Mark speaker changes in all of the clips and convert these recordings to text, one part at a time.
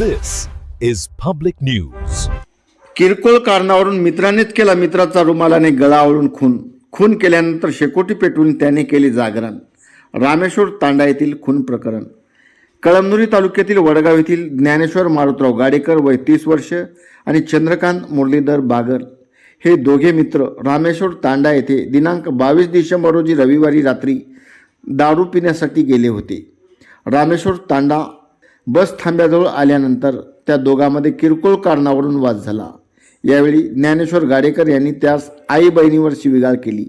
Speaker 1: This is public news.
Speaker 2: किरकोळ कारणावरून मित्रानेच केला मित्राचा रुमालाने गळा आवळून खून. खून केल्यानंतर शेकोटी पेटवून त्याने केले जागरण. रामेश्वर तांडा येथील खून प्रकरण. कळमनुरी तालुक्यातील वडगाव येथील ज्ञानेश्वर मारुतराव गाडेकर वय तीस वर्ष आणि चंद्रकांत मुरलीधर बागर हे दोघे मित्र रामेश्वर तांडा येथे दिनांक बावीस डिसेंबर रोजी रविवारी रात्री दारू पिण्यासाठी गेले होते. रामेश्वर तांडा बस थांब्याजवळ आल्यानंतर त्या दोघांमध्ये किरकोळ कारणावरून वाद झाला. यावेळी ज्ञानेश्वर गाडेकर यांनी त्यास आई बहिणीवर शिविगाळ केली.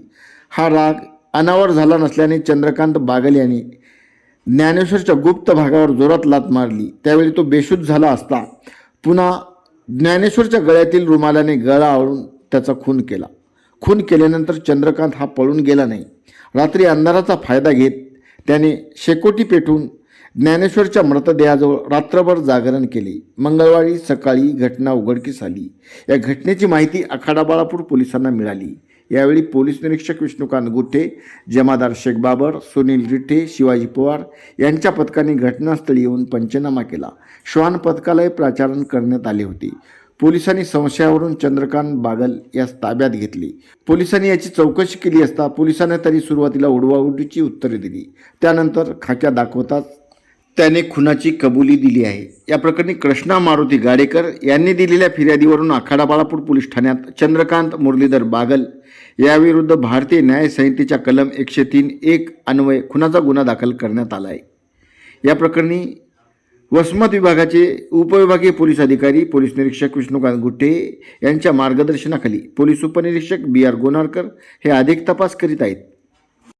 Speaker 2: हा राग अनावर झाला नसल्याने चंद्रकांत बागल यांनी ज्ञानेश्वरच्या गुप्त भागावर जोरात लात मारली. त्यावेळी तो बेशुद्ध झाला असता पुन्हा ज्ञानेश्वरच्या गळ्यातील रुमालाने गळा आवळून त्याचा खून केला. खून केल्यानंतर चंद्रकांत हा पळून गेला नाही. रात्री अंधाराचा फायदा घेत त्याने शेकोटी पेटून ज्ञानेश्वरच्या मृतदेहाजवळ रात्रभर जागरण केले. मंगळवारी सकाळी घटना उघडकीस आली. या घटनेची माहिती आखाडा बाळापूर पोलिसांना मिळाली. यावेळी पोलीस निरीक्षक विष्णुकांत गुट्टे जमादार शेख बाबर सुनील रिठे शिवाजी पवार यांच्या पथकाने घटनास्थळी येऊन पंचनामा केला. श्वान पथकालाही प्राचारण करण्यात आले होते. पोलिसांनी संशयावरून चंद्रकांत बागल यास ताब्यात घेतले. पोलिसांनी याची चौकशी केली असता पोलिसांनी तरी सुरुवातीला उडवाउडीची उत्तरे दिली. त्यानंतर खाक्या दाखवताच त्याने खुनाची कबुली दिली आहे. या प्रकरणी कृष्णा मारुती गाडेकर यांनी दिलेल्या फिर्यादीवरून आखाडा बाळापूर पोलीस ठाण्यात चंद्रकांत मुरलीधर बागल याविरुद्ध भारतीय न्याय संहितेच्या कलम एकशे तीन एक अन्वय खुनाचा गुन्हा दाखल करण्यात आला आहे. या प्रकरणी वसमत विभागाचे उपविभागीय पोलीस अधिकारी पोलीस निरीक्षक विष्णुकांत गुट्टे यांच्या मार्गदर्शनाखाली पोलीस उपनिरीक्षक बी आर गोनारकर हे अधिक तपास करीत आहेत.